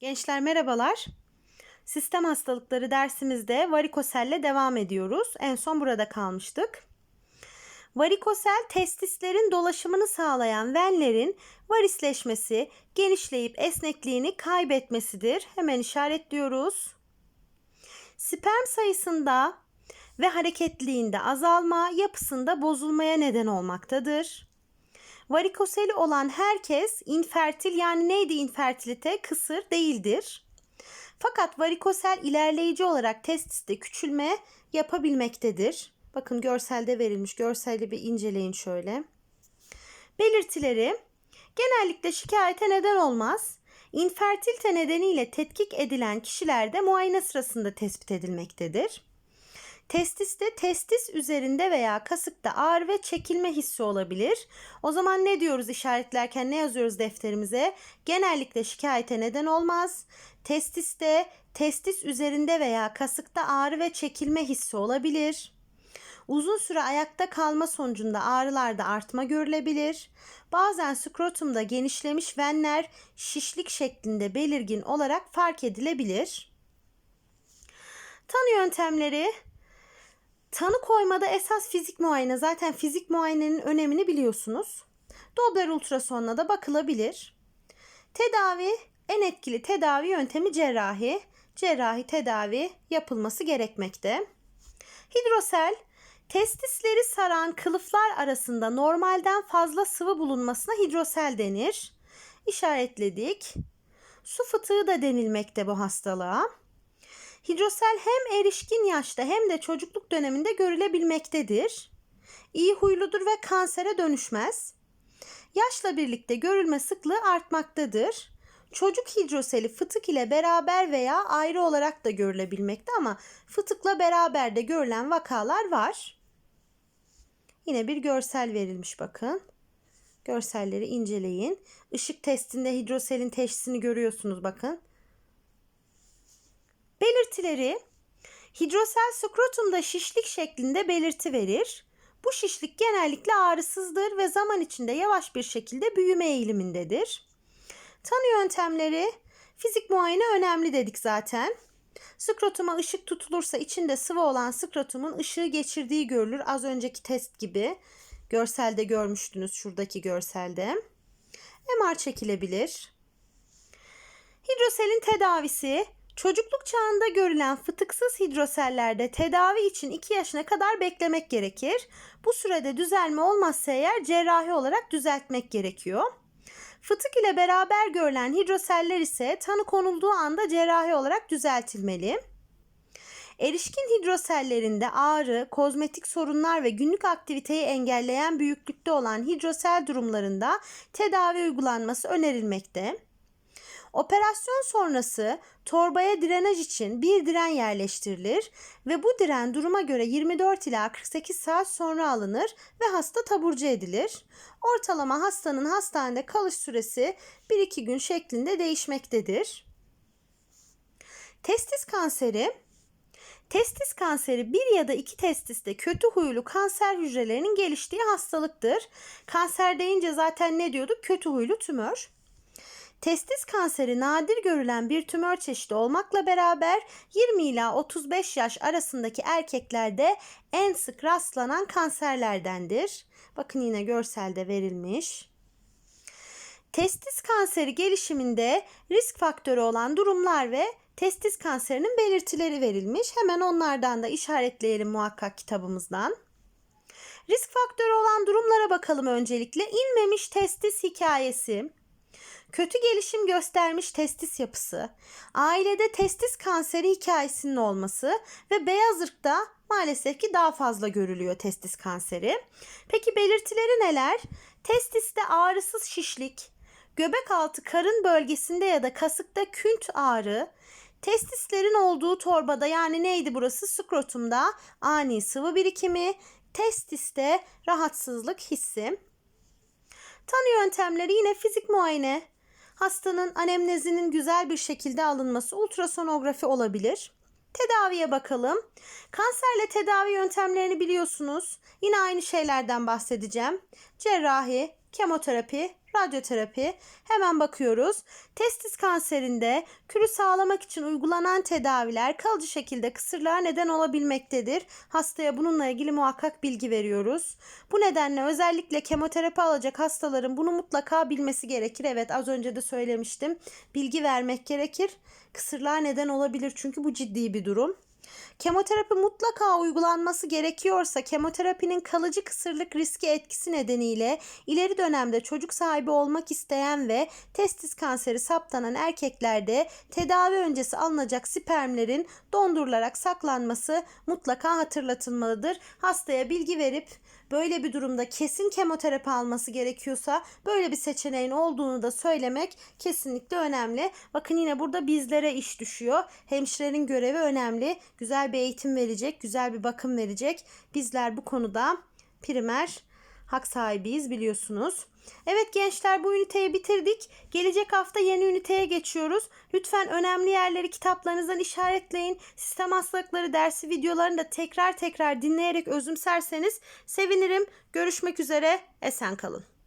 Gençler merhabalar. Sistem hastalıkları dersimizde varikoselle devam ediyoruz. En son burada kalmıştık. Varikosel testislerin dolaşımını sağlayan venlerin varisleşmesi, genişleyip esnekliğini kaybetmesidir. Hemen işaretliyoruz. Sperm sayısında ve hareketliliğinde azalma, yapısında bozulmaya neden olmaktadır. Varikoseli olan herkes infertil yani neydi infertilite? Kısır değildir. Fakat varikosel ilerleyici olarak testiste küçülme yapabilmektedir. Bakın görselde verilmiş. Görseli bir inceleyin şöyle. Belirtileri genellikle şikayete neden olmaz. İnfertilite nedeniyle tetkik edilen kişilerde muayene sırasında tespit edilmektedir. Testiste testis üzerinde veya kasıkta ağrı ve çekilme hissi olabilir. O zaman ne diyoruz işaretlerken ne yazıyoruz defterimize? Genellikle şikayete neden olmaz. Testiste testis üzerinde veya kasıkta ağrı ve çekilme hissi olabilir. Uzun süre ayakta kalma sonucunda ağrılarda artma görülebilir. Bazen skrotumda genişlemiş venler şişlik şeklinde belirgin olarak fark edilebilir. Tanı yöntemleri Tanı koymada esas fizik muayene. Zaten fizik muayenenin önemini biliyorsunuz. Doppler ultrasonla da bakılabilir. Tedavi, en etkili tedavi yöntemi cerrahi. Cerrahi tedavi yapılması gerekmekte. Hidrosel, testisleri saran kılıflar arasında normalden fazla sıvı bulunmasına hidrosel denir. İşaretledik. Su fıtığı da denilmekte bu hastalığa. Hidrosel hem erişkin yaşta hem de çocukluk döneminde görülebilmektedir. İyi huyludur ve kansere dönüşmez. Yaşla birlikte görülme sıklığı artmaktadır. Çocuk hidroseli fıtık ile beraber veya ayrı olarak da görülebilmekte ama fıtıkla beraber de görülen vakalar var. Yine bir görsel verilmiş bakın. Görselleri inceleyin. Işık testinde hidroselin teşhisini görüyorsunuz bakın. Belirtileri hidrosel skrotumda şişlik şeklinde belirti verir. Bu şişlik genellikle ağrısızdır ve zaman içinde yavaş bir şekilde büyüme eğilimindedir. Tanı yöntemleri fizik muayene önemli dedik zaten. Skrotuma ışık tutulursa içinde sıvı olan skrotumun ışığı geçirdiği görülür. Az önceki test gibi. Görselde görmüştünüz şuradaki görselde. MR çekilebilir. Hidroselin tedavisi Çocukluk çağında görülen fıtıksız hidrosellerde tedavi için 2 yaşına kadar beklemek gerekir. Bu sürede düzelme olmazsa eğer cerrahi olarak düzeltmek gerekiyor. Fıtık ile beraber görülen hidroseller ise tanı konulduğu anda cerrahi olarak düzeltilmeli. Erişkin hidrosellerinde ağrı, kozmetik sorunlar ve günlük aktiviteyi engelleyen büyüklükte olan hidrosel durumlarında tedavi uygulanması önerilmekte. Operasyon sonrası torbaya drenaj için bir diren yerleştirilir ve bu diren duruma göre 24 ila 48 saat sonra alınır ve hasta taburcu edilir. Ortalama hastanın hastanede kalış süresi 1-2 gün şeklinde değişmektedir. Testis kanseri Testis kanseri bir ya da iki testiste kötü huylu kanser hücrelerinin geliştiği hastalıktır. Kanser deyince zaten ne diyorduk? Kötü huylu tümör. Testis kanseri nadir görülen bir tümör çeşidi olmakla beraber 20 ila 35 yaş arasındaki erkeklerde en sık rastlanan kanserlerdendir. Bakın yine görselde verilmiş. Testis kanseri gelişiminde risk faktörü olan durumlar ve testis kanserinin belirtileri verilmiş. Hemen onlardan da işaretleyelim muhakkak kitabımızdan. Risk faktörü olan durumlara bakalım öncelikle. İnmemiş testis hikayesi, kötü gelişim göstermiş testis yapısı, ailede testis kanseri hikayesinin olması ve beyaz ırkta maalesef ki daha fazla görülüyor testis kanseri. Peki belirtileri neler? Testiste ağrısız şişlik, göbek altı karın bölgesinde ya da kasıkta künt ağrı, testislerin olduğu torbada yani neydi burası skrotumda ani sıvı birikimi, testiste rahatsızlık hissi. Tanı yöntemleri yine fizik muayene, hastanın anemnezinin güzel bir şekilde alınması ultrasonografi olabilir. Tedaviye bakalım. Kanserle tedavi yöntemlerini biliyorsunuz. Yine aynı şeylerden bahsedeceğim. Cerrahi, kemoterapi, Radyoterapi. Hemen bakıyoruz. Testis kanserinde kürü sağlamak için uygulanan tedaviler kalıcı şekilde kısırlığa neden olabilmektedir. Hastaya bununla ilgili muhakkak bilgi veriyoruz. Bu nedenle özellikle kemoterapi alacak hastaların bunu mutlaka bilmesi gerekir. Evet az önce de söylemiştim. Bilgi vermek gerekir. Kısırlığa neden olabilir çünkü bu ciddi bir durum. Kemoterapi mutlaka uygulanması gerekiyorsa kemoterapinin kalıcı kısırlık riski etkisi nedeniyle ileri dönemde çocuk sahibi olmak isteyen ve testis kanseri saptanan erkeklerde tedavi öncesi alınacak spermlerin dondurularak saklanması mutlaka hatırlatılmalıdır. Hastaya bilgi verip böyle bir durumda kesin kemoterapi alması gerekiyorsa böyle bir seçeneğin olduğunu da söylemek kesinlikle önemli. Bakın yine burada bizlere iş düşüyor. Hemşirenin görevi önemli. Güzel bir eğitim verecek, güzel bir bakım verecek. Bizler bu konuda primer hak sahibiyiz biliyorsunuz. Evet gençler bu üniteyi bitirdik. Gelecek hafta yeni üniteye geçiyoruz. Lütfen önemli yerleri kitaplarınızdan işaretleyin. Sistem hastalıkları dersi videolarını da tekrar tekrar dinleyerek özümserseniz sevinirim. Görüşmek üzere. Esen kalın.